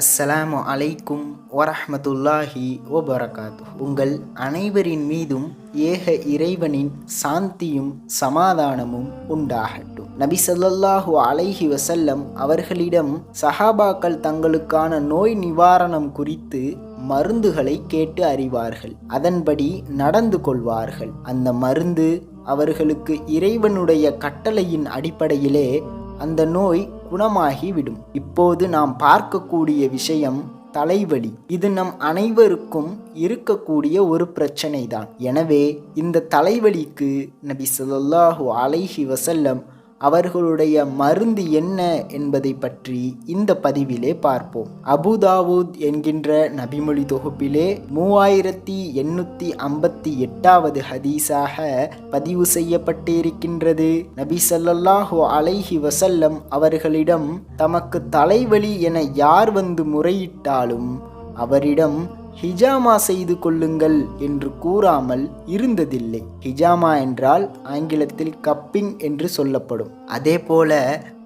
அஸ்ஸலாமு அலைக்கும் வரஹ்மத்துல்லாஹி வபரகாத்து உங்கள் அனைவரின் மீதும் ஏக இறைவனின் சாந்தியும் சமாதானமும் உண்டாகட்டும். நபி சொல்லல்லாஹு அலைஹி வசல்லம் அவர்களிடம் சஹாபாக்கள் தங்களுக்கான நோய் நிவாரணம் குறித்து மருந்துகளை கேட்டு அறிவார்கள். அதன்படி நடந்து கொள்வார்கள். அந்த மருந்து அவர்களுக்கு இறைவனுடைய கட்டளையின் அடிப்படையிலே அந்த நோய் குணமாகிவிடும். இப்போது நாம் பார்க்கக்கூடிய விஷயம் தலைவலி. இது நம் அனைவருக்கும் இருக்கக்கூடிய ஒரு பிரச்சனை தான் எனவே இந்த தலைவலிக்கு நபி சொல்லாஹு அலைஹி வசல்லம் அவர்களுடைய மருந்து என்ன என்பதை பற்றி இந்த பதிவிலே பார்ப்போம். அபுதாவூத் என்கின்ற நபிமொழி தொகுப்பிலே மூவாயிரத்தி எண்ணூத்தி ஐம்பத்தி எட்டாவது ஹதீஸாக பதிவு செய்யப்பட்டிருக்கின்றது. நபி ஸல்லல்லாஹு அலைஹி வசல்லம் அவர்களிடம் தமக்கு தலைவலி என யார் வந்து முறையிட்டாலும் அவரிடம் ஹிஜாமா செய்து கொள்ளுங்கள் என்று கூறாமல் இருந்ததில்லை. ஹிஜாமா என்றால் ஆங்கிலத்தில் கப்பிங் என்று சொல்லப்படும். அதே போல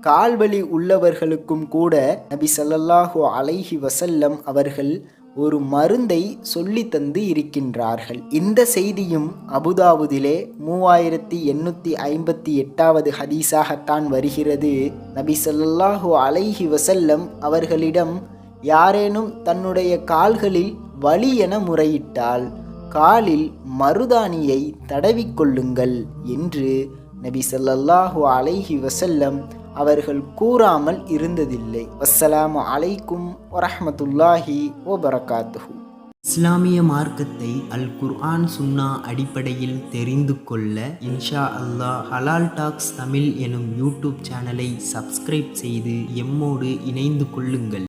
கால்வலி உள்ளவர்களுக்கும் கூட நபி சல்லல்லாஹு அலைஹி வசல்லம் அவர்கள் ஒரு மருந்தை சொல்லி தந்து இருக்கின்றார்கள். இந்த செய்தியும் அபுதாபுதிலே மூவாயிரத்தி எண்ணூற்றி ஐம்பத்தி எட்டாவது ஹதீஸாகத்தான் வருகிறது. நபி சொல்லாஹு அலைஹி வசல்லம் அவர்களிடம் யாரேனும் தன்னுடைய கால்களில் வலி என முறையிட்டால் காலில் மருதாணியை தடவிக்கொள்ளுங்கள் என்று நபி ஸல்லல்லாஹு அலைஹி வசல்லம் அவர்கள் கூறாமல் இருந்ததில்லை. வசலாமு அலைக்கும் வரஹ்மத்துல்லாஹி வபரகாத்துஹு. இஸ்லாமிய மார்க்கத்தை அல் குர்ஆன் சுன்னா அடிப்படையில் தெரிந்து கொள்ள இன்ஷா அல்லாஹ் ஹலால் டாக்ஸ் தமிழ் எனும் யூடியூப் சேனலை சப்ஸ்கிரைப் செய்து எம்மோடு இணைந்து கொள்ளுங்கள்.